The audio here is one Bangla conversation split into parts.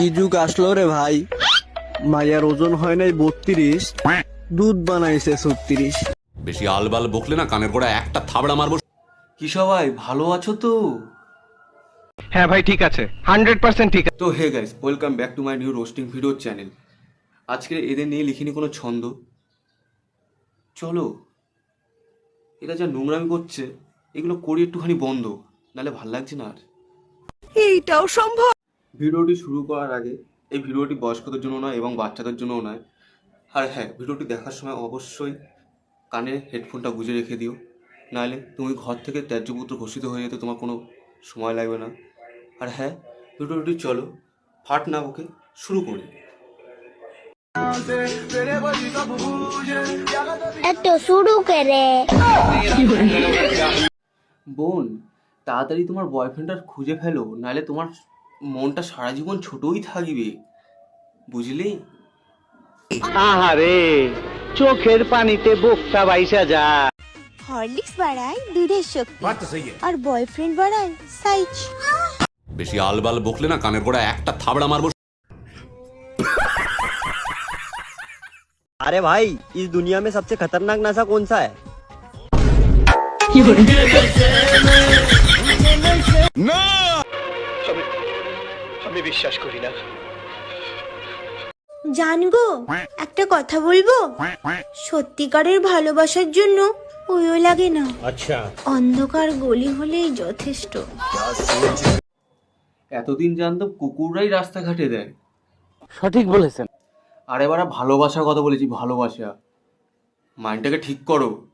কি যুগ আসলো রে ভাই? মায়ার ওজন হয় নাই বত্রিশ দুধ বানাইছে ছত্রিশ। বেশি আলবাল বকলে না কানের গোড়া একটা থাবড়া মারবো। কি সবাই ভালো আছো তো? হ্যাঁ ভাই ঠিক আছে। হান্ড্রেড পার্সেন্ট ঠিক আছে তো hey guys welcome back to my new roasting video channel আজকে এদের নিয়ে লিখিনি কোনো ছন্দ। চলো এরা যা নোংরামি করছে এগুলো করি একটুখানি বন্ধ নাহলে ভালো লাগছে না আর। এইটাও সম্ভব। ভিডিওটি শুরু করার আগে এই ভিডিওটি বয়স্কদের জন্য নয় এবং বাচ্চাদের জন্যও নয়। আর হ্যাঁ ভিডিওটি দেখার সময় অবশ্যই কানে হেডফোনটা গুজে রেখে দিও। নাহলে তুমি ঘর থেকে ত্যায্যপুত্র ঘোষিত হয়ে যেতে তোমার কোনো সময় লাগবে না। আর হ্যাঁ ভিডিওটি চলো ফাট না ওকে শুরু করি। শুরু করে। বোন তাড়াতাড়ি তোমার বয়ফ্রেন্ডটা খুঁজে ফেলো নাহলে তোমার মনটা সারা জীবন ছোটই থাকবে বুঝলি আহারে চোখের পানিতে বোকটা বাইসা যা হরলিক্স বাড়ায় দুধের শক্তি আর বয়ফ্রেন্ড বাড়ায় সাইজ বেশি আলবাল বকলে না কানের গোড়া একটা থাবড়া মারবো अरे भाई इस दुनिया में सबसे खतरनाक नशा कौन सा है জানগো একটা কথা বলব? সত্যিকারের ভালোবাসার জন্য ওইও লাগে না। আচ্ছা। অন্ধকার গলি হলেই যথেষ্ট। এতদিন জানতাম কুকুররাই রাস্তাঘাটে দেয়। সঠিক বলেছেন। আর এবার ভালোবাসার কথা বলেছি ভালোবাসা। মাইন্ডটাকে ঠিক করো।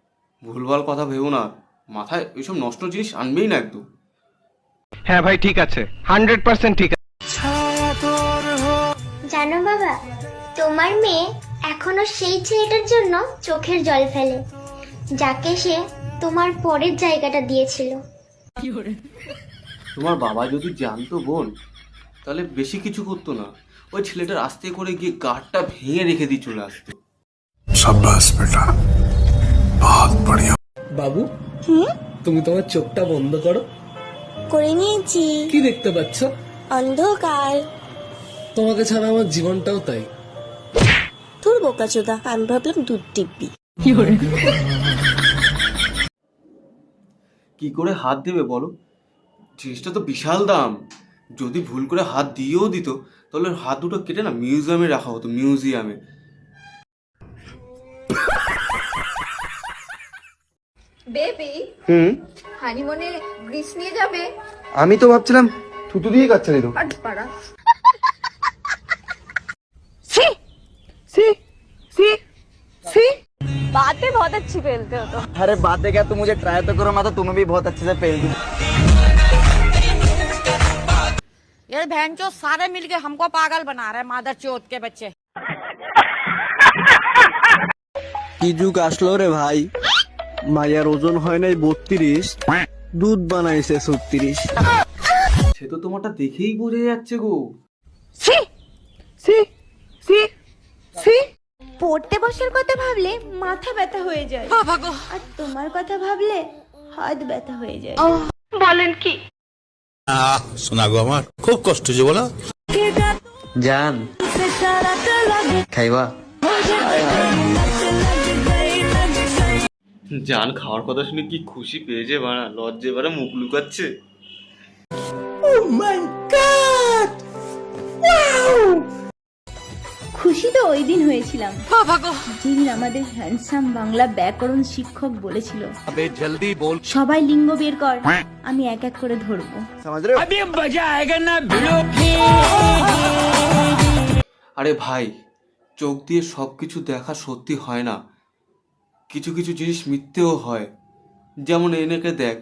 ভুলভাল কথা ভেবো না। মাথায় এইসব নষ্ট জিনিস আনবেই না একদম। হ্যাঁ ভাই ঠিক আছে। হান্ড্রেড পার্সেন্ট ঠিক সেই ছেলেটার জন্য চোখের জল ফেলে যাকে সে তোমার পরের জায়গাটা দিয়েছিল। তোমার বাবা যদি জানতো বোন তাহলে বেশি কিছু করতো না। ওই ছেলেটা আস্তে করে গিয়ে গাঢ়টা ভেঙে রেখে দিয়ে চলে আসতো। সাব্বাস বেটা। বহুত বড়িয়া বাবু হুম? তুমি তোমার চোখটা বন্ধ করো। করে নিয়েছি। কি দেখতে পাচ্ছ? অন্ধকার। তোমাকে ছাড়া আমার জীবনটাও তাই। তোর বোকা চোদা আমি ভাবলাম দুধ টিপবি। কি করে হাত দেবে বলো? জিনিসটা তো বিশাল দাম। যদি ভুল করে হাত দিয়েও দিত তাহলে হাত দুটো কেটে না মিউজিয়ামে রাখা হতো মিউজিয়ামে। বেবি হুম? হানিমুনে গ্রিস নিয়ে যাবে? আমি তো ভাবছিলাম থুতু দিয়ে কাচ্চা দিত बहुत अच्छी फैलते हो तो अरे बातें क्या तुम मुझे ट्राई तो करो मैं तो तुम्हें भी बहुत अच्छे से फेल दूं ये बहन चो सारे मिलके हमको पागल बना रहे हैं मादर चौथ के बच्चे কি যুগ আসলো রে ভাই মায়ার ওজন হয় নাই বত্রিশ দুধ বানাইছে ছত্রিশ সে তো তোমারটা দেখেই বোঝা যাচ্ছে গো পড়তে বসার কথা ভাবলে মাথা ব্যথা হয়ে যায়। আর তোমার কথা ভাবলে হাত ব্যথা হয়ে যায়। শোনা গো আমার খুব কষ্ট হচ্ছে বলো। জান। খাইবা? জান খাওয়ার কথা শুনে কি খুশি পেয়েছে বাড়া? লজ্জে বাড়া মুখ লুকাচ্ছে। খুশি খুশি তো ওই দিন হয়েছিলাম। যেদিন আমাদের হ্যান্ডসাম বাংলা ব্যাকরণ শিক্ষক বলেছিল সবাই লিঙ্গ বের কর আমি এক এক করে ধরবো। আরে ভাই চোখ দিয়ে সব কিছু দেখা সত্যি হয় না। কিছু কিছু জিনিস মিথ্যেও হয়। যেমন এনেকে দেখ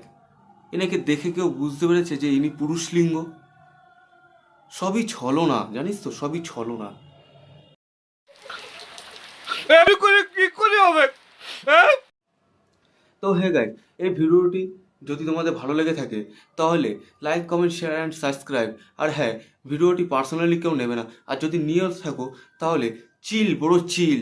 এনেকে দেখে কেউ বুঝতে পেরেছে যে ইনি পুরুষ লিঙ্গ সবই ছলনা জানিস তো সবই ছলনা। তো হে গাই এই ভিডিওটি যদি তোমাদের ভালো লেগে থাকে, তাহলে like comment share and subscribe আর হ্যাঁ ভিডিওটি পার্সোনালি কেউ নেবে না। আর যদি নিয়েও থাকো, তাহলে চিল বড় চিল